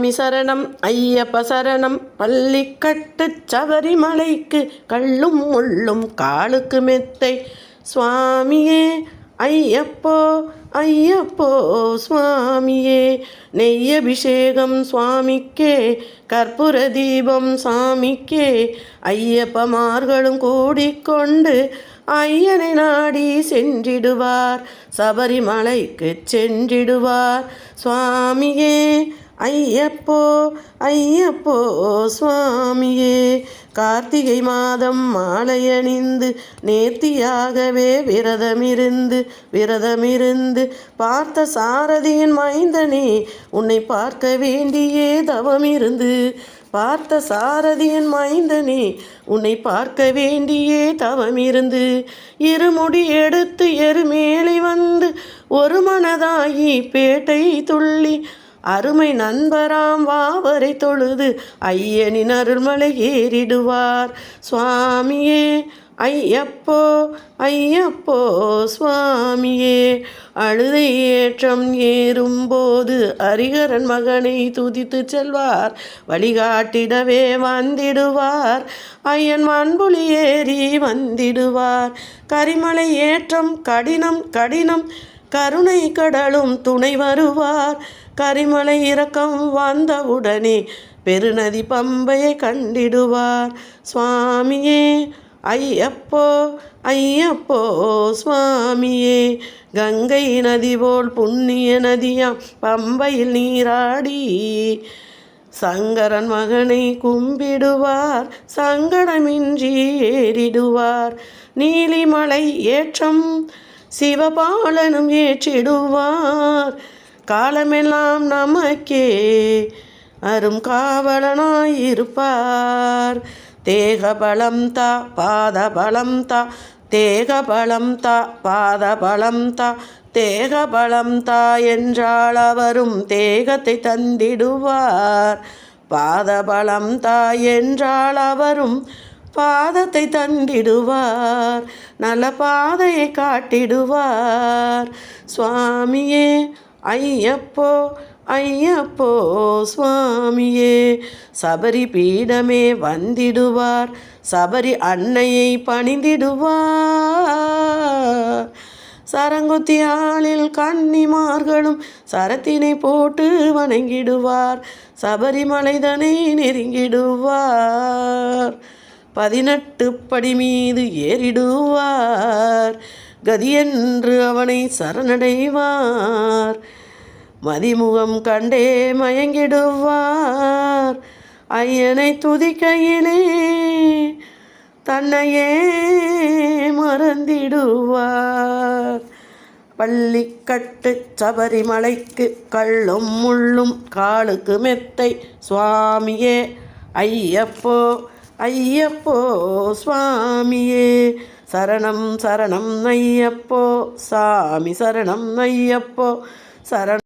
சுவாமி சரணம் ஐயப்ப சரணம் பள்ளி கட்டு சபரிமலைக்கு கள்ளும் முள்ளும் காலுக்கு மெத்தை. சுவாமியே ஐயப்போ ஐயப்போ சுவாமியே. நெய்யபிஷேகம் சுவாமிக்கே கற்பூர தீபம் சாமிக்கே. ஐயப்பமார்களும் கூடிக்கொண்டு ஐயனை நாடி சென்றிடுவார். சபரிமலைக்கு சென்றிடுவார். சுவாமியே ஐயப்போ ஐயப்போ சுவாமியே. கார்த்திகை மாதம் மாலையணிந்து நேர்த்தியாகவே விரதமிருந்து விரதமிருந்து பார்த்த சாரதியின் மைந்தனே உன்னை பார்க்க வேண்டியே தவமிருந்து. பார்த்த சாரதியின் மைந்தனே உன்னை பார்க்க வேண்டியே தவமிருந்து. இருமுடி எடுத்து எருமேலி வந்து ஒரு மனதாகி பேட்டை துள்ளி அருமை நண்பராம் வாவரை தொழுது ஐயனின் அருள்மலை ஏறிடுவார். சுவாமியே ஐயப்போ ஐயப்போ சுவாமியே அழுதை ஏற்றம் ஏறும்போது அரிகரன் மகனை துதித்து செல்வார். வழிகாட்டிடவே வந்திடுவார். ஐயன் மண்புலி ஏறி வந்திடுவார். கரிமலை ஏற்றம் கடினம் கடினம் கருணை கடலும் துணை வருவார். கரிமலை இறக்கம் வந்தவுடனே பெருநதி பம்பையை கண்டிடுவார். சுவாமியே ஐயப்போ ஐயப்போ சுவாமியே கங்கை நதி போல் புண்ணிய நதியாம் பம்பையில் நீராடி சங்கரன் மகனை கும்பிடுவார் சங்கடமின்றி ஏறிடுவார். நீலிமலை ஏற்றம் சிவபாலனும் ஏற்றிடுவார். காலமெல்லாம் நமக்கே அரும் காவலனாயிருப்பார். தேக பலம் தா பாத பலம் தா தேக பலம் தா பாத பலம் தா தேக பலம் தா என்றால் அவரும் தேகத்தை தந்திடுவார். பாத பலம் தா என்றால் அவரும் பாதத்தை தந்திடுவார். நல்ல பாதையை காட்டிடுவார். சுவாமியே ஐயப்போ ஐயப்போ சுவாமியே. சபரி பீடமே வந்திடுவார். சபரி அன்னையை பணிந்திடுவார். சரங்குத்தி ஆளில் கன்னிமார்களும் சரத்தினை போட்டு வணங்கிடுவார். சபரிமலைதனை நெருங்கிடுவார். பதினெட்டு படி மீது ஏறிடுவார். கதியென்று அவனை சரணடைவார். மதிமுகம் கண்டே மயங்கிடுவார். ஐயனை துதிக்கையிலே தன்னையே மறந்திடுவார். பள்ளிக்கட்டு சபரிமலைக்கு கள்ளும் முள்ளும் காலுக்கு மெத்தை சுவாமியே ஐயப்போ ஐயப்போ சுவாமியே. சரணம் சரணம் ஐயப்போ சாமி சரணம் ஐயப்போ சரணம்